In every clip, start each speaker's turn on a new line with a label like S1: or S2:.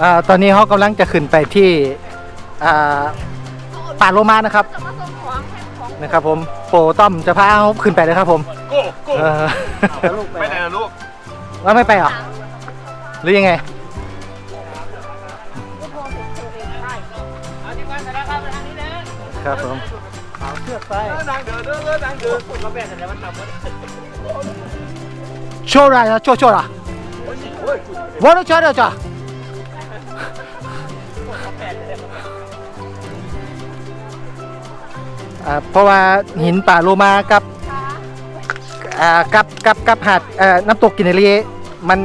S1: อ่าตอนนี้เขากำลังจะขึ้นไปที่อ่าป่าโลมานะครับ
S2: จะมาส่งของแค่ของ
S1: นะครับผมโปรต้อมจะพาเขาขึ้นไปเลยครับผม
S3: โก้โก้
S1: เออ
S3: ไปไหนล่ะลูก
S1: ว่าไม่ไปเหรอหรือยังไง
S4: เอาที่บ้านแต่ละครับไปทางนี้นะครับ
S1: ผมเอาเชือกไป
S3: เดินดังเดินเดินเดินดังเดิน
S4: คุณมาแบ่งกันแล้วมันทำหมด
S1: โชว์อะไรนะโชว์โชว์อะ วันนี้ชว์เดียวจ้าเพราะว่าหินป่าโลมากับอ่ากับกับกับหาดเอ่อน้ำตกกินรีมัน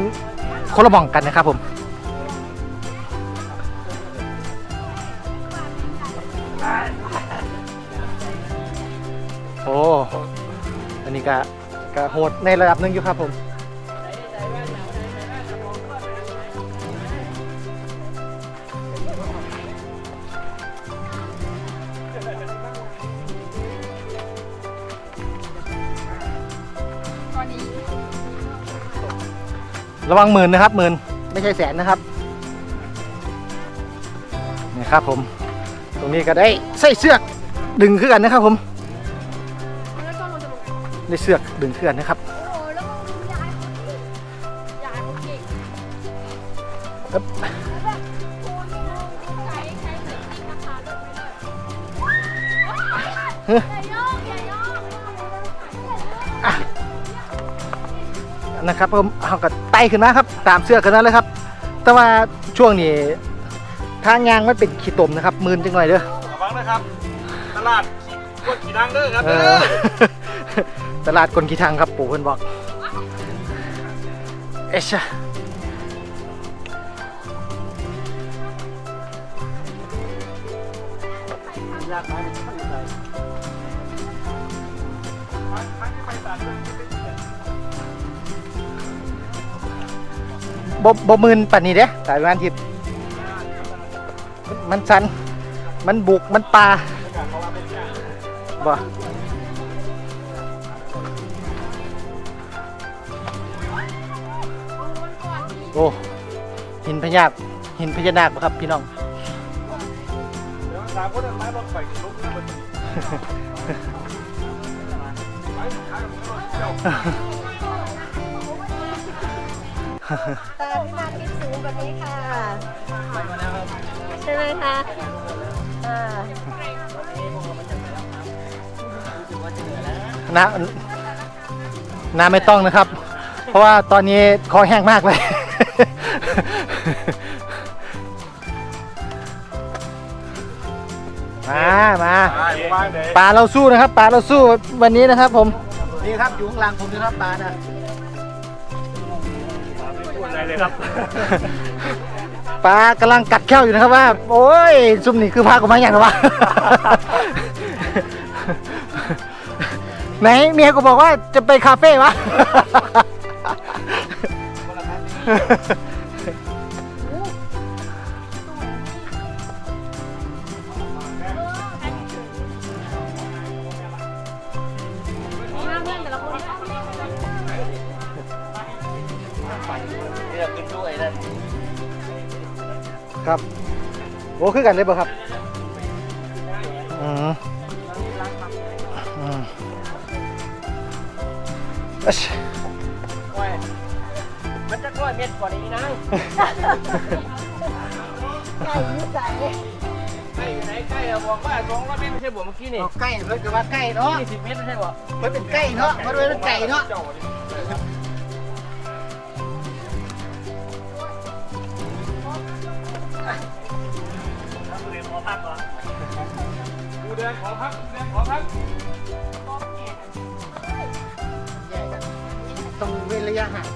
S1: คนละหม่องกันนะครับผม โอ้ อันนี้ก็ก็โหดในระดับหนึ่งอยู่ครับผม ระวังหมื่นนะครับหมื่นไม่ใช่แสนนะครับนี่ครับผม ตรงนี้ก็ได้ใส่เสือกดึงขึ้นกันนะครับผม
S2: แล้วก็มันจะลงไง
S1: ได้เสือกดึงขึ้นกันนะครับ
S2: โอ้โหแล้วก็ยายเข นะ
S1: ครับผมเอาก็ไต่ขึ้นมาครับ ตามเสือกกันนั่นเลยครับ แต่ว่าช่วงนี้ทางยางมันเป็นขี้ตมนะครับหมื่นจังหน่อยเด้อ
S3: ระวังนะครับ ตลาดกดขี่ดังเด้อครับ
S1: เอ
S3: เด้
S1: อ
S3: อ
S1: ตลาดกลกีทางครับปู่เพื่อนบอกเอชะ บ่บ่มืนปันนี้เด้สายวันทิพมันสัน มันบุก มันปลาบ่โอ้ หินพญาคหินพญานาคบ่ครับพี่น้อง
S2: ตาที่มาที่สูงแบบนี้ค่ะใช่ไหมคะอ่า
S1: น้ำน้ำไม่ต้องนะครับ เพราะว่าตอนนี้คอแห้งมากเลย มามา
S3: ป
S1: ลาเราสู้นะครับปลาเราสู้วันนี้นะครับผม นี่ครับอยู่ข้างหล่างผมนะครับปลานะ
S3: ครับ
S1: ปลากำลังกัดแข้วอยู่นะครับว่า โอ้ยซุ่มนี่คือพากูมาอย่างไรวะ ไหนเมียกูบอกว่าจะไปคาเฟ่วะ
S2: ค
S1: รับโอ้คือกันเลยเปล่ะครับอืมอืมอัช
S4: โอ้ยมันจะร้อยเม็ดกว่านี้นะ
S2: ไก่นิสัย
S4: ใกล้อยู่ไหนใกล้อะบอกว่าสองร้อยเมตรไม่ใช่บอกเมื่อกี้นี่
S1: ใกล้เพิ่นก็ว่าใกล้เนาะ
S4: ยี่สิบเมตรไม่ใช่บอก
S1: เพิ่นเป็นใกล้เนาะมาด้วยเป็นไก่เนาะ
S3: กูเดิ นขอพักกูเดินขอพัก
S1: ต้องเว้นระยะห่าง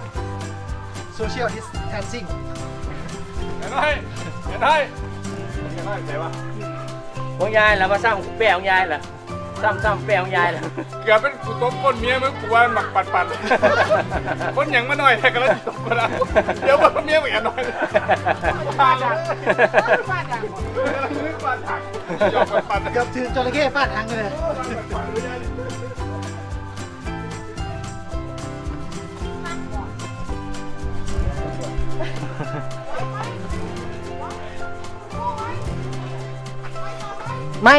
S1: social distancing
S3: เห็นไหมเห็นไหมเห็นไหมใจวะ
S4: ของยายแล้วมาซ้ำแปะของยายล่ะ ซ้ำซ้ำแปลงยายเลย
S3: เกือบเป็นกูตบก้นเมียมึงกูว่าหมักปัดปัดคนหยังมาหน่อยแต่ก็แล้วตบกันเดี๋ยวว่าเมียมึงอย่าหน่อยปาดอะปาดอ่ปัดถั
S1: งกืบถือจระเข้ฟาดถังเลยไม่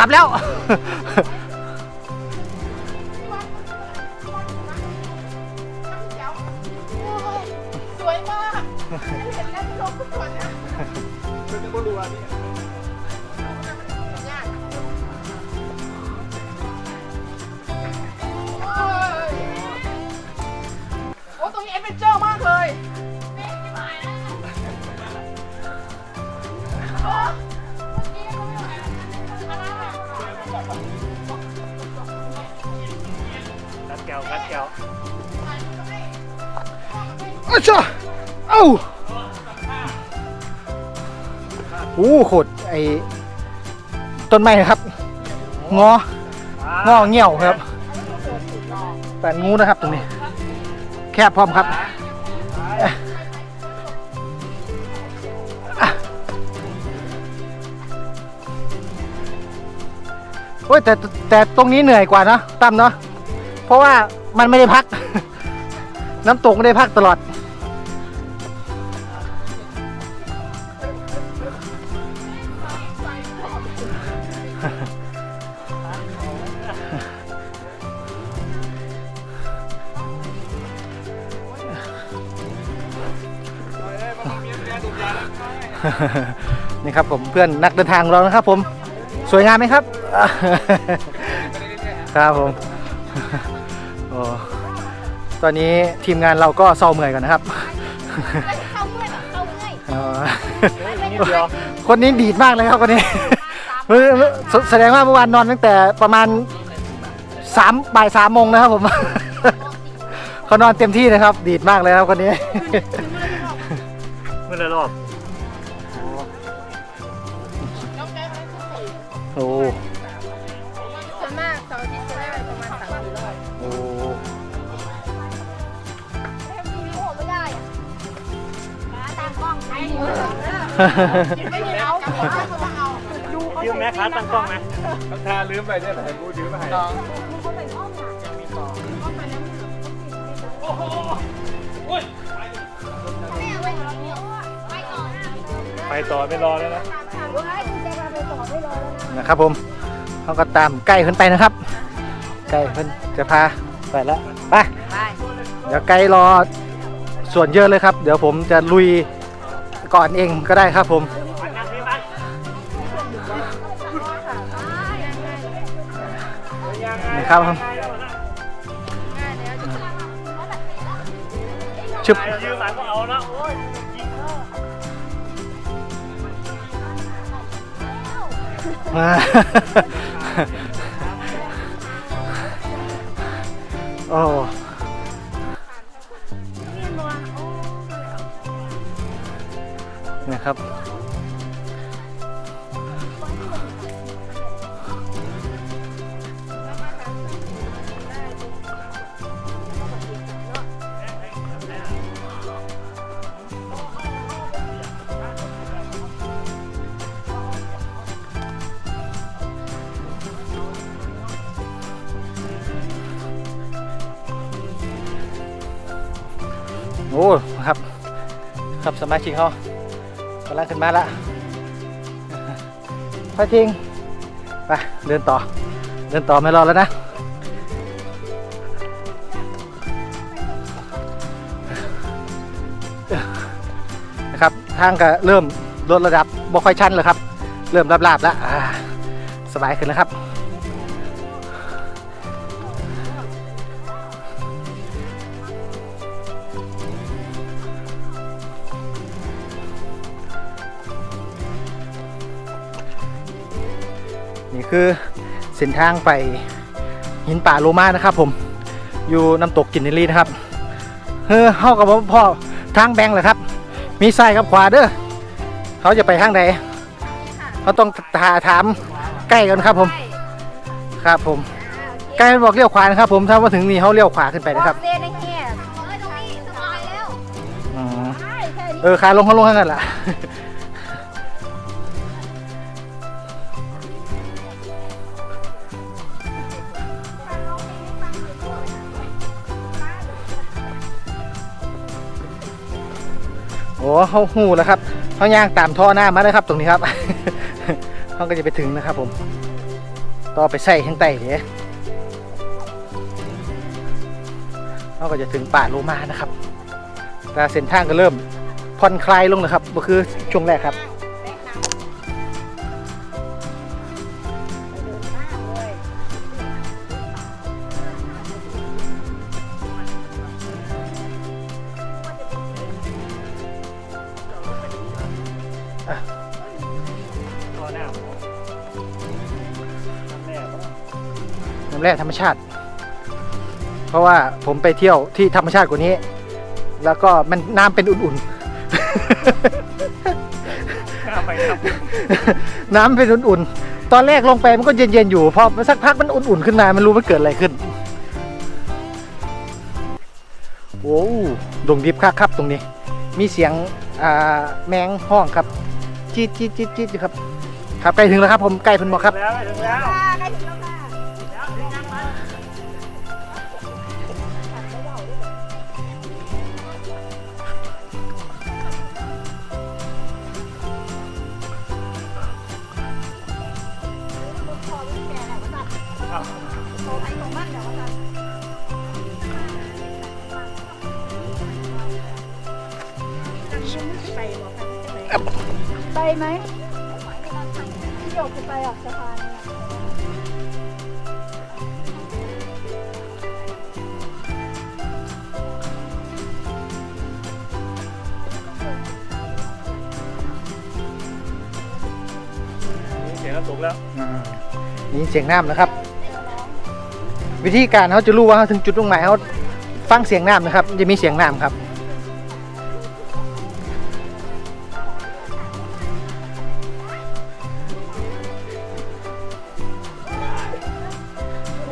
S1: ลับแล้ว
S2: สวยมาก เห็นแล้วลงทุกคนนะ
S3: มันจะบ่รู้ว่านี่
S2: อ้าว
S1: จ้าเอ้าโอ้โหดไอ้ต้นไม้ครับ งอ งอเงี้ยวครับแปดงูนะครับตรงนี้ แคบพร้อมครับโอ้ยแต่แต่ตรงนี้เหนื่อยกว่านะตั้มเนาะเพราะว่ามันไม่ได้พัก น้ำตกไม่ได้พักตลอด เพื่อนนักเดินทางของเรานะครับ ผมสวยงามไหมครับ ครับผมโอ้ตอนนี้ทีมงานเราก็เศร้าเมื่อยกันนะครับ
S2: เข้าเมื่อยเหรอเข้าเมื่อย
S1: อ๋อ
S4: นิดเดียว
S1: คนนี้ดีดมากเลยครับคนนี้เออแสแสดงว่าเมื่อวานนอนตั้งแต่ประมาณสามบ่ายสามโมงนะครับผมเขานอนเต็มที่นะครับ ดีดมากเลยครับคนนี้
S4: เมื่อไรรอบ
S2: อ้ส่วนมากเสาร์อาทิตย์จะได้ประมาณสามสี่รอบ
S1: โอ้
S2: วิดีโอไม่ได้อะมาตามกล้องใช้อยู่ไม่มีเอาเอาเอาดูเขา
S4: ยืมแม่ค้าตั้งกล้องไหม
S3: ทำทาลืมไปเนี่ยแต่กูยืมไปให้
S4: ไปต่อไม่รอแล้วนะ
S1: นะ ครับผมเขาก็ตามใกล้ขึ้นไปนะครับใกล้ขึ้นจะพาไปแล้วไปเดี๋ยวไกด์รอส่วนเยอะเลยครับ เดี๋ยวผมจะลุยก่อนเองก็ได้ครับผม
S4: นั่งนี่มัน
S1: นี่ครับผมชึบ
S4: ยืมมันก็เอานะโอ้ย
S1: โอ้นะครับ มาชิกเขากำลังขึ้นมาละพอทิ้งไปเดินต่อ เดินต่อไม่รอแล้วนะนะครับทางก็เริ่มลดระดับบ่ค่อยชันเลยครับ เริ่มราบๆแล้วสบายขึ้นแล้วครับ เส้นทางไปหินป่าโลมานะครับ ผมอยู่น้ำตกกินนิลีนะครับเฮ้อเข้ากับพ่อทางแบงค์เลยครับ มีซ้ายกับขวาเด้อเขาจะไปทางไหนเขาต้องถาถามใกล้กันครับผม ครับผมใกล้บอกเลี้ยวขวานะครับ ผมถ้ามาถึงนี่เขาเลี้ยวขวาขึ้นไปนะครับ
S2: เรียนในแง่เออตรงนี้สบายแล้ว
S1: อืม
S2: ใช่แค่นี้
S1: เออขาลงเขาลงข้างนั้นแหละ เขาหูแล้วครับเขาย่างตามท่อหน้ามาเลยครับตรงนี้ครับเขาก็จะไปถึงนะครับผม ต่อไปใส่ข้างใต้เดี๋ยวเขาก็จะถึงป่าโลมานะครับ แต่เส้นทางก็เริ่มผ่อนคลายลงนะครับก็คือช่วงแรกครับ
S4: แร่
S1: ธรรมชาติ เพราะว่าผมไปเที่ยวที่ธรรมชาติกว่านี้ แล้วก็มันน้ำเป็นอุ่นๆ น้ำเป็นอุ่นๆ ตอนแรกลงไปมันก็เย็นๆอยู่ พอสักพักมันอุ่นๆขึ้นมา มันรู้มันเกิดอะไรขึ้นโอ้วดงดิบคักครับตรงนี้ มีเสียงอ่าแมงห้องครับจี๊ดจี๊ดจี๊ดจี๊ดครับ ครับใกล้ถึงแล้วครับผมใกล้พิ่นบอกครับ
S4: แล้วถึงแล้ว
S2: ใกล้ถึงแล้ว ไปไหมพี่หยกจะไปออกสะพานเนี่ย
S4: เสียงน้ำตกแล้ว
S1: อ่านี่เสียงน้ำนะครับ วิธีการเขาจะรู้ว่าเขาถึงจุดตรงไหนเขาฟังเสียงน้ำนะครับ จะมีเสียงน้ำครับ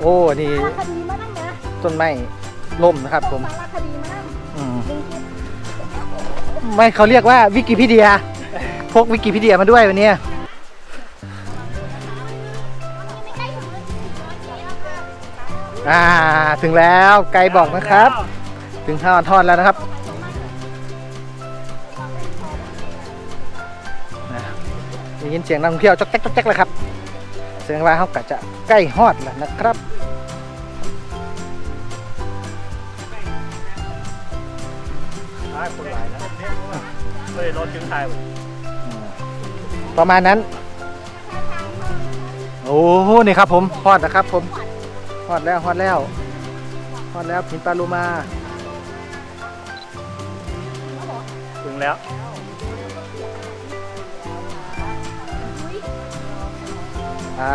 S1: อ้นี่
S2: สารคดีมานั่งนะ
S1: ต้นไม้ล่มนะครับผม
S2: สารคดีมานั่ง
S1: อืม
S2: ดึงคลิป
S1: ไม่เขาเรียกว่าวิกิพีเดีย พกวิกิพีเดียมาด้วยวันนี้อ่าถึงแล้วไกด์บอกนะครับ ถึงห้าทอดแล้วนะครับนะได้ยินเสียงนักท่องเที่ยวจอกแจ๊กจอกแจ๊กเลยครับแสดงว่าเขากะจะใกล้ฮอดแล้วนะครับ
S4: เลยรถถึงไทย
S1: อืมประมาณนั้น โอ้โหนี่ครับผมฮอดนะครับผมฮอดแล้วฮอดแล้วฮอดแล้วหินปลาลูมา
S4: ถึงแล้ว
S1: อ่า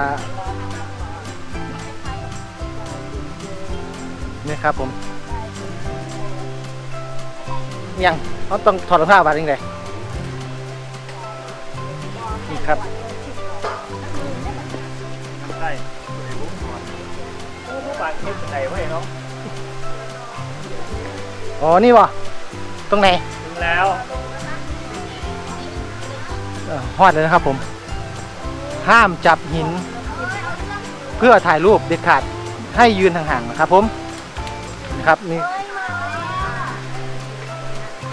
S1: นี่ครับผมยังเขาต้องถอดรองเท้าบาดยังไงนี่ ครับ
S4: ใช่บางเทศไหนวะเนาะ
S1: อ๋อ นี่วะตรงไหน
S4: ถึงแล้ว
S1: เอ่อฮอดเลยนะครับผม ห้ามจับหิน เพื่อถ่ายรูปเด็ดขาดให้ยืนห่างๆนะครับผมนะครับนี่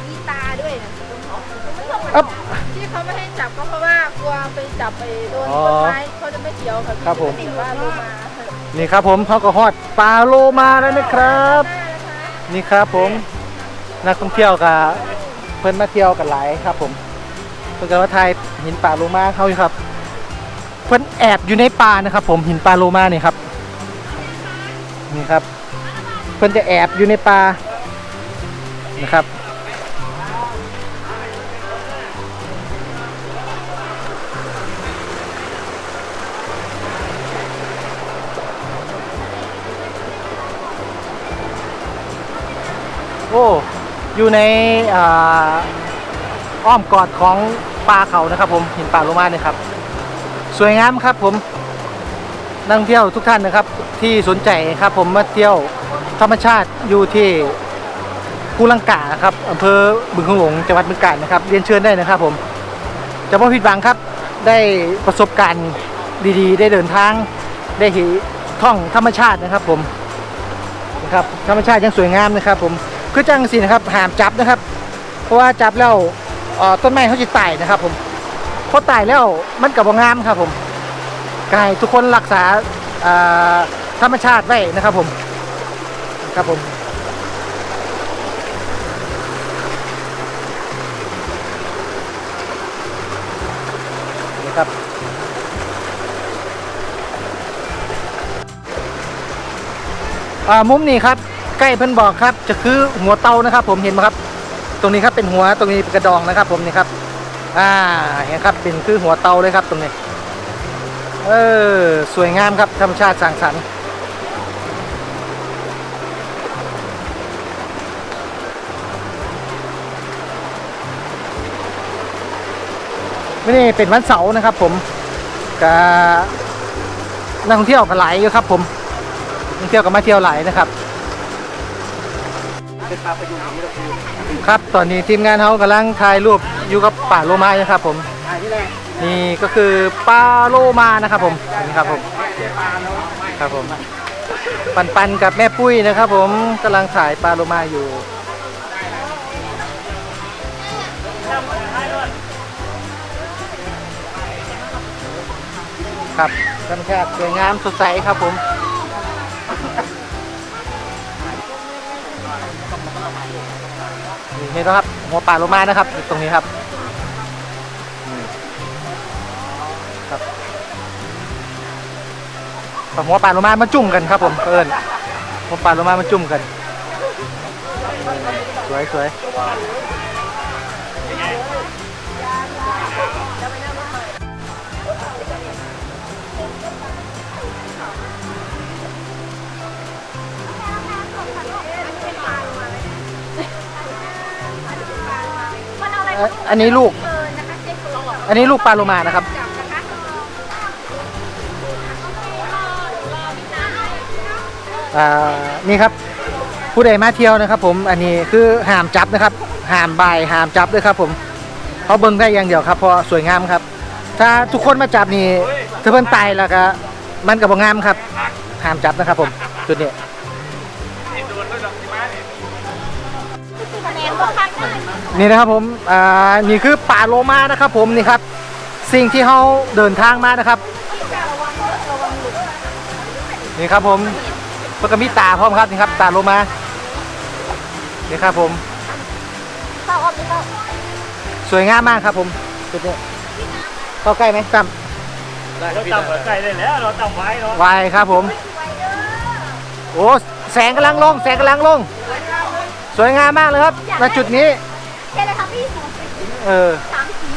S2: มีตาด้วยนะ
S1: อ๊บ
S2: ที่ เขาไม่ให้จับก็เพราะว่ากลัวไปจับไปโดน
S1: อ๋อ
S2: ต้นไม้เขาจะไม่เกี่ยวกับ
S1: ครับผม
S2: ถือว่าลงมา
S1: นี่ครับผมเขาก็ฮอดปลาโลมาแล้วนะครับนี่ครับผม นักท่องเที่ยวกับเพิ่นมาเที่ยวกันหลายครับผมเพิ่นก็มาถ่ายหินป่าโลมาเขาอยู่ครับ เพิ่นแอบอยู่ในป่านะครับ ผมหินป่าโลมานี่ครับ นี่ครับ เพิ่นจะแอบอยู่ในป่านะครับ อยู่ในอ้อมกอดของป่าเขานะครับ ผมหินป่าโลมาเนี่ยครับ สวยงามครับผมนักท่องเที่ยวทุกท่านนะครับ ที่สนใจครับผมมาเที่ยวธรรมชาติอยู่ที่ภูลังกาครับอำเภอบึงคงหลงจังหวัดบึงกาฬนะครับเรียนเชิญได้นะครับ ผมจะไม่ผิดหวังครับได้ประสบการณ์ดีๆ ได้เดินทางได้เห็นท่องธรรมชาตินะครับ ผมนะครับธรรมชาติยังสวยงามนะครับ ผม คือจังสินะครับหามจับนะครับ เพราะว่าจับแล้วต้นไม้เขาจะตายนะครับ ผมพอตายแล้วมันกับงามครับ ผมกายทุกคนรักษาธรรมชาติไว้นะครับ ผมครับผมนี่ครับอ่ามุมนี้ครับ ใกล้เพิ่นบอกครับ จะคือหัวเตานะครับ ผมเห็นไหมครับ ตรงนี้ครับเป็นหัวตรงนี้เป็นกระดองนะครับ ผมนี่ครับ อ่าเห็นครับเป็นคือหัวเตาเลยครับตรงนี้ เออสวยงามครับธรรมชาติสร้างสรรค์วันนี้เป็นวันเสาร์นะครับ ผมกับนักท่องเที่ยวกันหลายอยู่ครับ ผมนักท่องเที่ยวก็มาเที่ยวหลายนะครับ ครับ ตอนนี้ทีมงานเขากำลังถ่ายรูปอยู่กับป่าโลมานะครับผมนี่ก็คือป่าโลมานะครับผมนี่ครับผมครับผม ปันปันกับแม่ปุ้ยนะครับ ผมกำลังถ่ายปลาโลมาอยู่ ครับธรรมชาติสวยงามสดใสครับผม เห็นไหมครับ หัวปลาโลมานะครับ ตรงนี้ครับครับหัวปลาโลมามาจุ่มกันครับผมเอิญหัวปลาโลมามาจุ่มกัน สวยสวย อันนี้ลูก
S2: อัน
S1: นี้ลูกปลาโลมานะครับ อ่า นี่ครับ ผู้ใดมาเที่ยวนะครับ ผม อันนี้คือหามจับนะครับ หามใบหามจับด้วยครับ ผมเขาเบิ่งได้อย่างเดียวครับเพราะสวยงามครับ ถ้าทุกคนมาจับนี่ถ้าเพิ่นตายแล้วก็มันกับบ่งามครับ หามจับนะครับ ผมจุดนี้
S3: นี่นะ
S2: ค
S1: รับผมอ่านี่คือป่าโลมานะครับผมนี่ครับ สิ่งที่เขาเดินทางมานะครับ นี่ครับผมเพื่อกมีตาพร้อมครับนี่ครับตาโลมานี่ครับผม
S2: เข้าออฟไม่เข้า
S1: สวยงามมากครับผมจุดนี้เข้าใกล้ไหมตั้ม
S4: เราตำหัวไก่ได้แล้วเราตำไว้เนาะ
S1: ไวครับผมโอ้แสงกำลังลงแสงกำลังลง สวยงามมากเลยครับณจุดนี้
S2: เจ๊เลยครับพี่
S1: เออ
S2: สามสี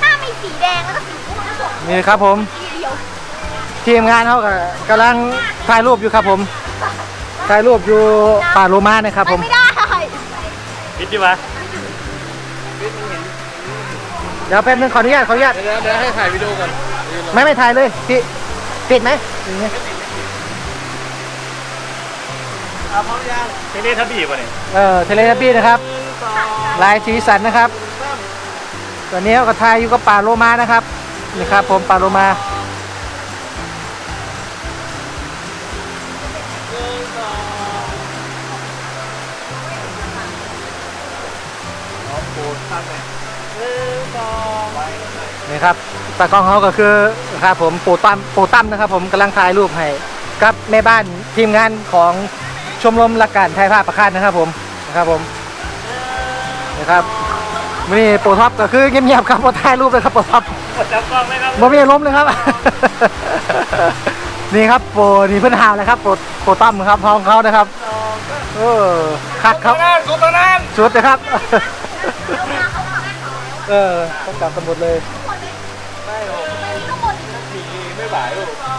S2: ถ้ามีสีแดงแล้วก็สีม่วงแล้วก็
S1: นี่ครับผม
S2: สีเดียว
S1: ทีมงานเขาก็กำลังถ่ายรูปอยู่ครับผม ถ่ายรูปอยู่ป่าโลมานะครับผม
S2: ไม่ได้
S4: คิดดีวะ
S1: เดี๋ยวแป๊บนึงขออนุญาตขออนุญาต
S3: เดี๋ยวเดี๋ยวให้ถ่ายวิดีโอก่อน
S1: ไม่ไม่ถ่ายเลยพี่ปิดไหมอย่างเงี้ย
S4: เอาพร้อมยังเทเลทับบี้ป่ะเนี่ย
S1: เออเทเลทับบี้นะครับ ลายสีสันนะครับตอนนี้เราก็ถ่ายอยู่กับป่าโลมานะครับนี่ครับผมป่าโลมานี่ครับตากล้องเขาก็คือครับผมโปรตั้มโปรตั้มนะครับ ผมกำลังถ่ายรูปให้กับแม่บ้านทีมงานของชมรมหลักการถ่ายภาพประคาดนะครับผมนะครับผม นะครับวันนี้โปรท็อปก็คือเงียบๆครับโปรถ่ายรูปเลยครับโปรท็อป
S4: จับกล้องไหมครับ
S1: บ่มีอารมณ์เลยครับ นี่ครับโปรนี่เพื่อนหาวเลยครับโปรโปรตั้มครับห้องเขานะครับเออคักครับ
S3: นานกูตนาน
S1: ชุดนะครับ เออต้องกลับกันหมดเลย
S3: ไม่ไหวลูก
S2: แด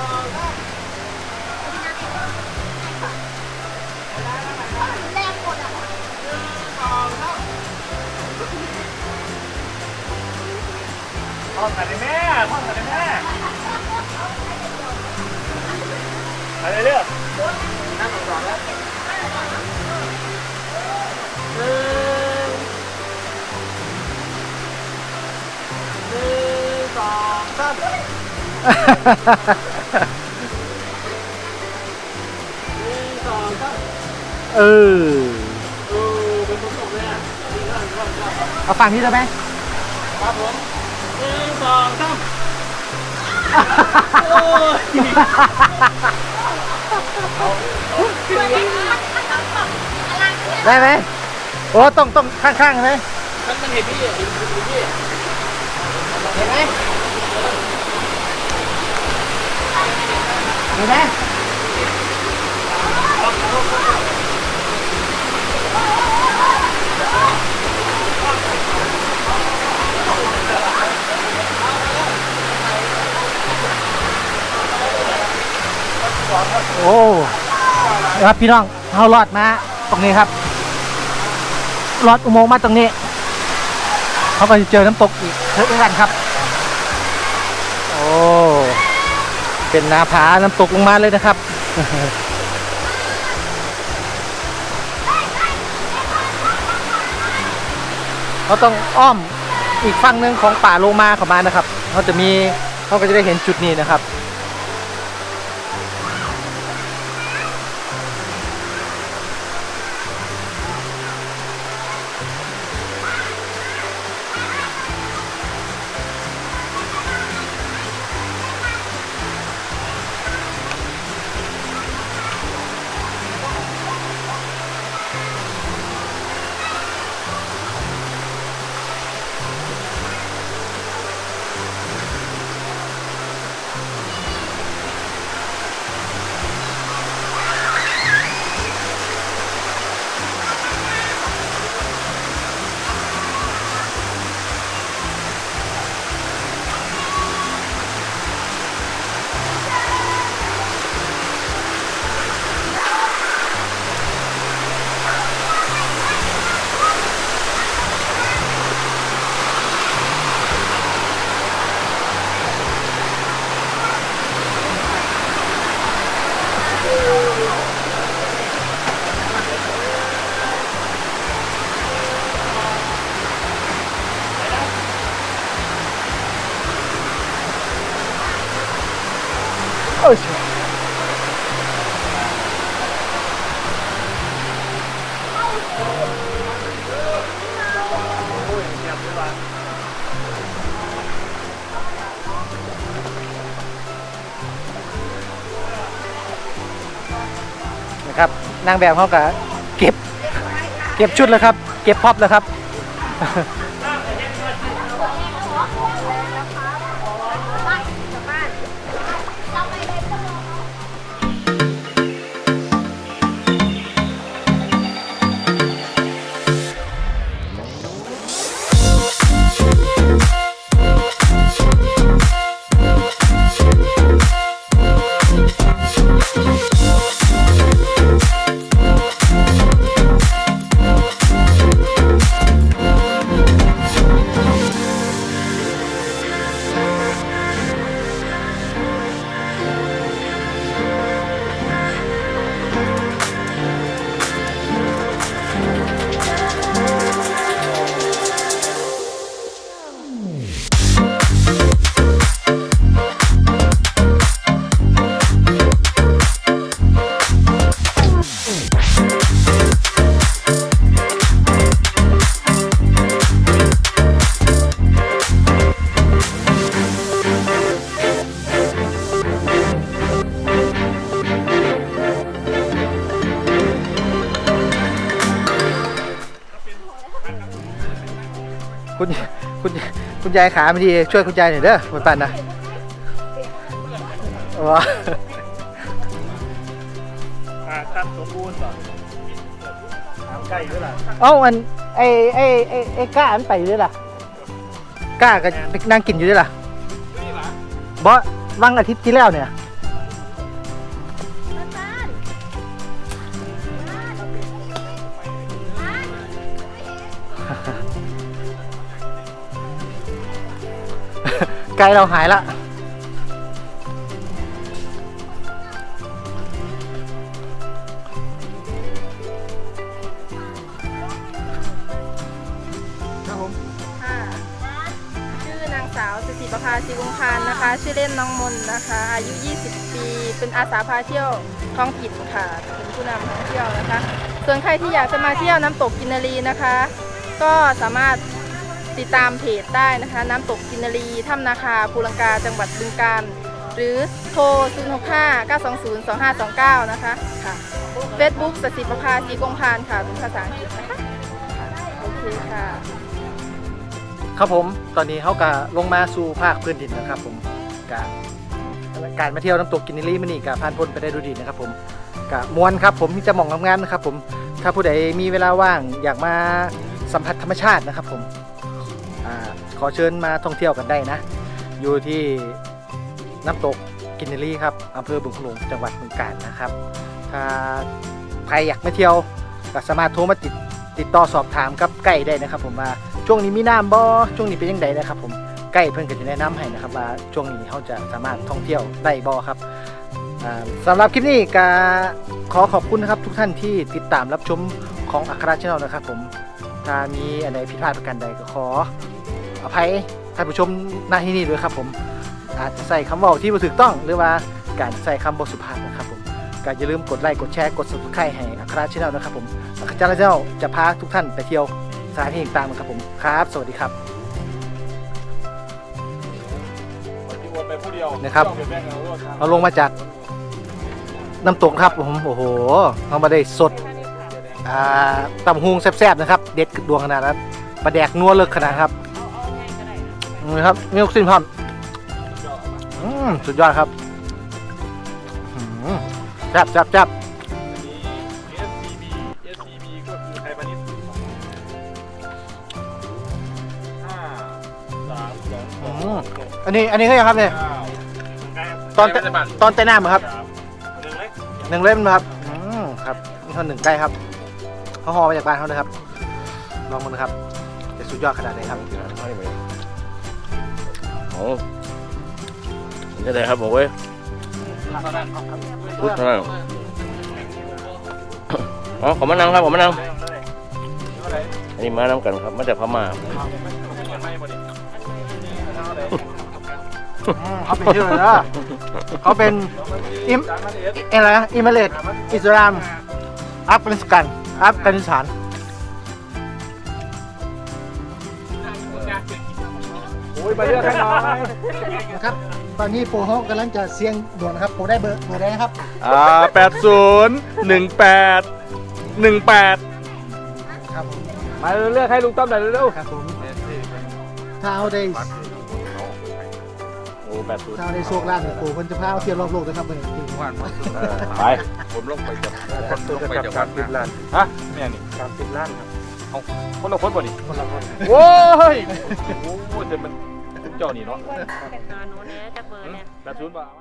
S2: ห้อ
S4: งกันได้แม่ห้องกันได้แม่อะไรเรื่องสองสาม
S1: เออ
S4: เออเป็นคนตกเลยอะ
S1: เอาฝั่งนี้ได้ไหม
S4: ครับผม สองสาม
S1: ได้ไหมโอ้ต้องต้องข้างๆไหม
S4: มันมันเห็นพี่เห็นพี่พี่
S1: เห็นไหมเห็นไหม โอ้ครับพี่น้องเราลอดมาตรงนี้ครับลอดอุโมงค์มาตรงนี้ เขาก็จะเจอน้ำตกอีกเช่นกันครับ โอ้เป็นนาผาน้ำตกลงมาเลยนะครับเขาต้องอ้อมอีกฝั่งหนึ่งของป่าโลมาเข้ามานะครับเขาจะมีเขาก็จะได้เห็นจุดนี้นะครับ นางแบบเขาก็เก็บ เก็บชุดแล้วครับ เก็บพ็อปแล้วครับ คุณคุณคุณยายขาไม่ดีช่วยคุณยายหน่อยเด้อคุณปันนะว้า
S3: อ่าตัดสมบูรณ์ก่อนน้ำใกล้ด้วยล่ะ
S1: เอ้ามันไอ้ไอ้ไอ้ไอ้ก้ามันไปอยู่ด้วยล่ะก้าก็ไปนั่งกินอยู่ด้วยล่ะ
S3: นี่ล่ะ
S1: บอสวังอาทิตย์ที่แล้วเนี่ย ไกลเราหายละ ครับผม
S5: ค่ะชื่อนางสาวสศิประภาศิวงคารนะคะ ชื่อเล่นน้องมนนะคะ อายุ 20 ปี เป็นอาสาพาเที่ยวท้องถิ่นค่ะ เป็นผู้นำท่องเที่ยวนะคะ ส่วนใครที่อยากจะมาเที่ยวน้ำตกกินนารีนะคะ ก็สามารถ ติดตามเพจได้นะคะ น้ำตกกินนารีถ้ำนาคาภูลังกาจังหวัดบึงกาฬ
S2: หรือโทร 065 920 2529 นะคะค่ะ Facebook สสิประภาสีกงพานค่ะเป็นภาษาอังกฤษนะคะค่ะโอเคค่ะ
S1: ครับผมตอนนี้เขาก็ลงมาสู่ภาคพื้นดินนะครับผมการการมาเที่ยวน้ำตกกินนิลี่มันนี่กับผ่านพ้นไปได้ดูดีนะครับผมกับมวนครับผมมีจะมองงามๆนะครับผมถ้าผู้ใดมีเวลาว่างอยากมาสัมผัสธรรมชาตินะครับผม อาขอเชิญมาท่องเที่ยวกันได้นะ อยู่ที่น้ำตกกินนิลี่ครับอำเภอบึงขลุงจังหวัดบึงกาฬนะครับ ถ้าใครอยากมาเที่ยวก็สามารถโทรมาติดติดต่อสอบถามกับไก่ได้นะครับ ผมว่าช่วงนี้มีน้ำบ่ช่วงนี้เป็นยังไงนะครับ ผมไก่เพิ่อนก็จะแนะนำให้นะครับว่าช่วงนี้เขาจะสามารถท่องเที่ยวได้บ่ครับอ่าสำหรับคลิปนี้ก็ขอขอบคุณนะครับทุกท่านที่ติดตามรับชมของอัคราชแนลนะครับ ผมถ้ามีอะไรผิดพลาดประการใดก็ขอ อภัยท่านผู้ชมหน้าที่นี่ด้วยครับผมอาจจะใส่คำว่าที่บ่ถูกต้องหรือว่าการใส่คำบ่สุภาพนะครับผมก็อย่าลืมกดไลค์กดแชร์กด subscribe ให้อัคราชแนลนะครับผมอัคราชแนลจะพาทุกท่านไปเที่ยวสถานที่ต่างๆนะครับผมครับ สวัสดีครับ
S3: ที่วนไปผู้เดียว
S1: นะครับ
S3: เอารถ
S1: เราลงมาจากน้ำตกครับผมโอ้โหเรามาได้สดอ่าตำฮุงแซ่บๆนะครับ เด็ดดวงขนาดนั้นปลาแดกนัวเลิกขนาดครับ นี่ครับมีลูกสิ้นพร้อมอืมสุดยอดครับอื้อหือแซ่บแซ่บแซ่บ
S3: อันนี้ SCB SCB ก็คือไทยพาณิชย์ห้าสามสองส
S1: อื
S3: อง
S1: มอันนี้อันนี้ก็ยังครับเนี่ย
S3: เก้า
S1: ตอน
S3: ใกล้ปัจจุบัน
S1: ตอนแต่น้ำเหรอครับ
S3: หนึ่งเล็ก
S1: หนึ่งเล่มนะครับอืมครับนี่เขาหนึ่งใกล้ครับเขาห่อมาจากบ้านเขาเลยครับลองมันนะครับจะสุดยอดขนาดไหนครับ
S4: โอ้นี่เลยครับบอกเว้ยพูดเท่านั้นอ๋อขอมานั่งครับขอมานั่งอันนี้มานั่งกันครับมาจากพม่า
S1: เขาเป็นชื่ออะไรนะเขาเป็นอิมอะไรอิมเมเลตอิสลาม อัฟกานิสถานอัฟกานิสถาน
S3: ยมาเลือกให้น้อย
S1: นะครับ ตอนนี้โปรฮอกกำลังจะเสียงด่วนนะครับโปรได้เบอร์เบอร์ได้นะครับ
S3: อ่าแปดศูนย์หนึ่งแปดหนึ่งแปด
S1: ครับผม
S3: มาเลือกให้ลุงต้อมหน่อยเร็ว
S1: ครับผมถ้าเอาได้
S3: โอ้แปดศูนย์
S1: ถ้าเอาได้โชคลาภเนี่ยโปรเพิ่นจะพาเอาเที่ยวรอบโลกนะครับเพิ่นจริง
S4: ไป
S3: ผมลงไปจับคนลงไปจับสามสิบล้านฮะแม่นี่สามสิบล้านครับเอาคนละคนบ่นี่
S1: คนละคน
S3: โว้ยโอ้โหแต่มัน เจ้านี่เนาะ
S6: เฮ็หนูแหน่จัเบอร์แหน่
S3: แบบศูนย์บาท